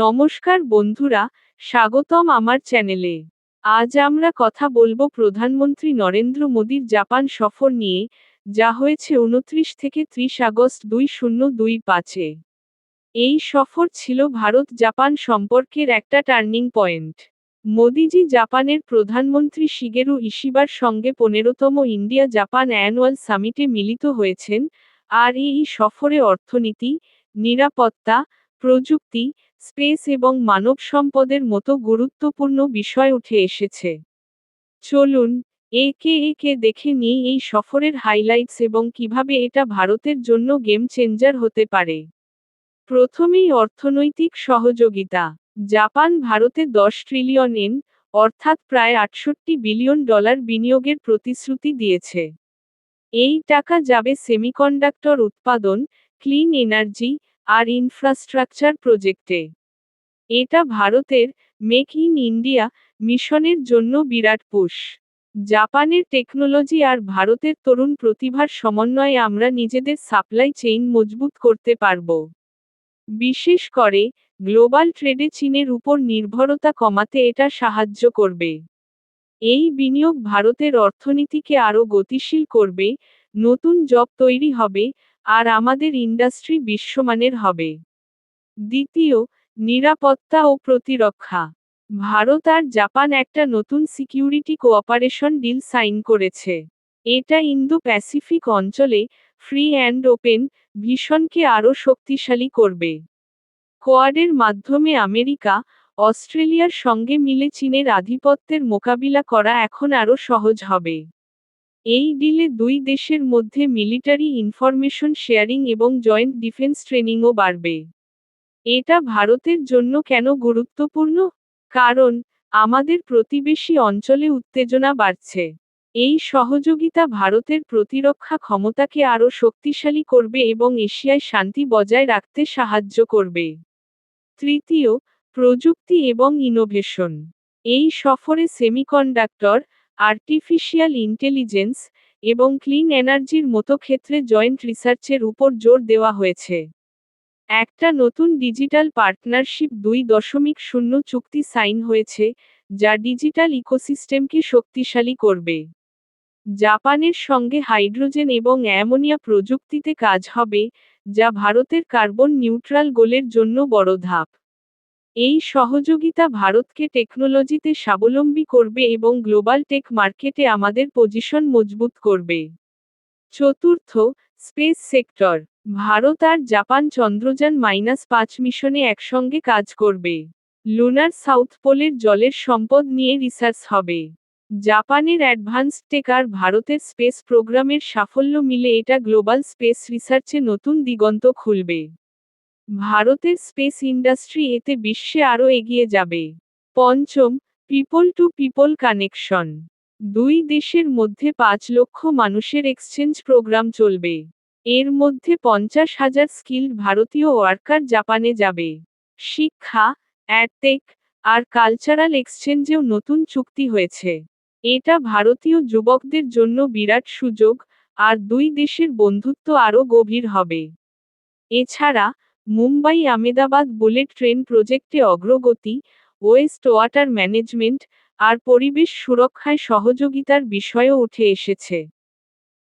নমস্কার বন্ধুরা, স্বাগতম আমার চ্যানেলে। আজ আমরা কথা বলব প্রধানমন্ত্রী নরেন্দ্র মোদীর জাপান সফর নিয়ে, যা হয়েছে উনত্রিশ থেকে ত্রিশ আগস্ট দুই শূন্য দুই পাঁচে। এই সফর ছিল ভারত জাপান সম্পর্কের একটা টার্নিং পয়েন্ট। মোদিজি জাপানের প্রধানমন্ত্রী শিগেরু ইশিবার সঙ্গে পনেরোতম ইন্ডিয়া জাপান অ্যানুয়াল সামিটে মিলিত হয়েছেন, আর এই সফরে অর্থনীতি, নিরাপত্তা প্রযুক্তি, স্পেস এবং মানব সম্পদের মতো গুরুত্বপূর্ণ বিষয় উঠে এসেছে। চলুন, একে একে দেখে নিই এই সফরের হাইলাইটস এবং কীভাবে এটা ভারতের জন্য গেম চেঞ্জার হতে পারে। প্রথমেই অর্থনৈতিক সহযোগিতা। জাপান ভারতে দশ ট্রিলিয়ন এন অর্থাৎ প্রায় আটষট্টি বিলিয়ন ডলার বিনিয়োগের প্রতিশ্রুতি দিয়েছে। এই টাকা যাবে সেমিকন্ডাক্টর উৎপাদন ক্লিন এনার্জি আর ইনফ্রাস্ট্রাকচার প্রজেক্টে এটা ভারতের মেক ইন ইন্ডিয়া মিশনের জন্য বিরাট পুশ জাপানের টেকনোলজি আর ভারতের তরুণ প্রতিভার সমন্বয়ে আমরা নিজেদের সাপ্লাই চেইন মজবুত করতে পারব। বিশেষ করে গ্লোবাল ট্রেডে চীনের উপর নির্ভরতা কমাতে এটা সাহায্য করবে। এই বিনিয়োগ ভারতের অর্থনীতিকে আরও গতিশীল করবে, নতুন জব তৈরি হবে আর আমাদের ইন্ডাস্ট্রি বিশ্বমানের হবে। দ্বিতীয়, নিরাপত্তা ও প্রতিরক্ষা। ভারত আর জাপান একটা নতুন সিকিউরিটি কোঅপারেশন ডিল সাইন করেছে। এটা ইন্দো প্যাসিফিক অঞ্চলে ফ্রি অ্যান্ড ওপেন ভীষণকে আরও শক্তিশালী করবে। কোয়াডের মাধ্যমে আমেরিকা, অস্ট্রেলিয়ার সঙ্গে মিলে চীনের আধিপত্যের মোকাবিলা করা এখন আরও সহজ হবে। এই ডিলে দুই দেশের মধ্যে মিলিটারি ইনফরমেশন শেয়ারিং এবং জয়েন্ট ডিফেন্স ট্রেনিংও বাড়বে। এটা ভারতের জন্য কেন গুরুত্বপূর্ণ? কারণ, আমাদের প্রতিবেশী অঞ্চলে উত্তেজনা বাড়ছে। এই সহযোগিতা ভারতের প্রতিরক্ষা ক্ষমতাকে আরও শক্তিশালী করবে এবং এশিয়ায় শান্তি বজায় রাখতে সাহায্য করবে। তৃতীয়, প্রযুক্তি এবং ইনোভেশন এই সফরে সেমিকন্ডাক্টর আর্টিফিশিয়াল ইন্টেলিজেন্স এবং ক্লিন এনার্জির মতো ক্ষেত্রে জয়েন্ট রিসার্চের উপর জোর দেওয়া হয়েছে। একটা নতুন ডিজিটাল পার্টনারশিপ দুই দশমিক শূন্য চুক্তি সাইন হয়েছে, যা ডিজিটাল ইকোসিস্টেমকে শক্তিশালী করবে। জাপানের সঙ্গে হাইড্রোজেন এবং অ্যামোনিয়া প্রযুক্তিতে কাজ হবে, যা ভারতের কার্বন নিউট্রাল গোলের জন্য বড় ধাপ। এই সহযোগিতা ভারতকে টেকনোলজিতে স্বাবলম্বী করবে এবং গ্লোবাল টেক মার্কেটে আমাদের পজিশন মজবুত করবে। চতুর্থ, স্পেস সেক্টর। ভারত আর জাপান চন্দ্রযান মাইনাস পাঁচ মিশনে একসঙ্গে কাজ করবে। লুনার সাউথ পোলের জলের সম্পদ নিয়ে রিসার্চ হবে। জাপানের অ্যাডভান্সড টেক আর ভারতের স্পেস প্রোগ্রামের সাফল্য মিলে এটা গ্লোবাল স্পেস রিসার্চে নতুন দিগন্ত খুলবে। ভারতের স্পেস ইন্ডাস্ট্রি এতে বিশ্বে আরও এগিয়ে যাবে। পঞ্চম, পিপল টু পিপল কানেকশন। দুই দেশের মধ্যে পাঁচ লক্ষ মানুষের এক্সচেঞ্জ প্রোগ্রাম চলবে। এর মধ্যে পঞ্চাশ হাজার স্কিল্ড ভারতীয় ওয়ার্কার জাপানে যাবে। শিক্ষা অ্যাডটেক আর কালচারাল এক্সচেঞ্জেও নতুন চুক্তি হয়েছে। এটা ভারতীয় যুবকদের জন্য বিরাট সুযোগ আর দুই দেশের বন্ধুত্ব আরও গভীর হবে। এছাড়া মুম্বাই আমেদাবাদ বুলেট ট্রেন প্রজেক্টে অগ্রগতি, ওয়েস্ট ওয়াটার ম্যানেজমেন্ট আর পরিবেশ সুরক্ষায় সহযোগিতার বিষয়ও উঠে এসেছে।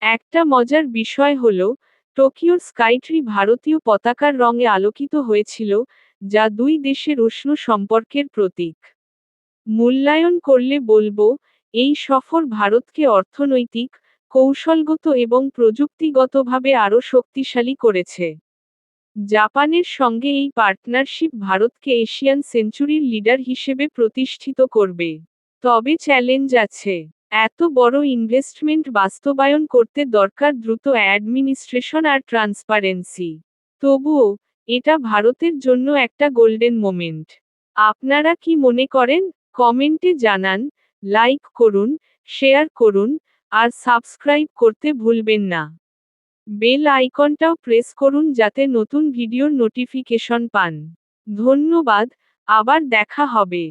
একটা মজার বিষয় হল, টোকিওর স্কাইট্রি ভারতীয় পতাকার রঙে আলোকিত হয়েছিল, যা দুই দেশের উষ্ণ সম্পর্কের প্রতীক। মূল্যায়ন করলে বলব, এই সফর ভারতকে অর্থনৈতিক, কৌশলগত এবং প্রযুক্তিগতভাবে আরও শক্তিশালী করেছে। জাপানের সঙ্গে এই পার্টনারশিপ ভারতকে এশিয়ান সেঞ্চুরির লিডার হিসেবে প্রতিষ্ঠিত করবে। তবে চ্যালেঞ্জ আছে। এত বড় ইনভেস্টমেন্ট বাস্তবায়ন করতে দরকার দ্রুত অ্যাডমিনিস্ট্রেশন আর ট্রান্সপারেন্সি তবুও, এটা ভারতের জন্য একটা গোল্ডেন মোমেন্ট আপনারা কি মনে করেন? কমেন্টে জানান লাইক করুন শেয়ার করুন, আর সাবস্ক্রাইব করতে ভুলবেন না। বেল আইকনটাও প্রেস করুন যাতে নতুন ভিডিওর নোটিফিকেশন পান। ধন্যবাদ আবার দেখা হবে।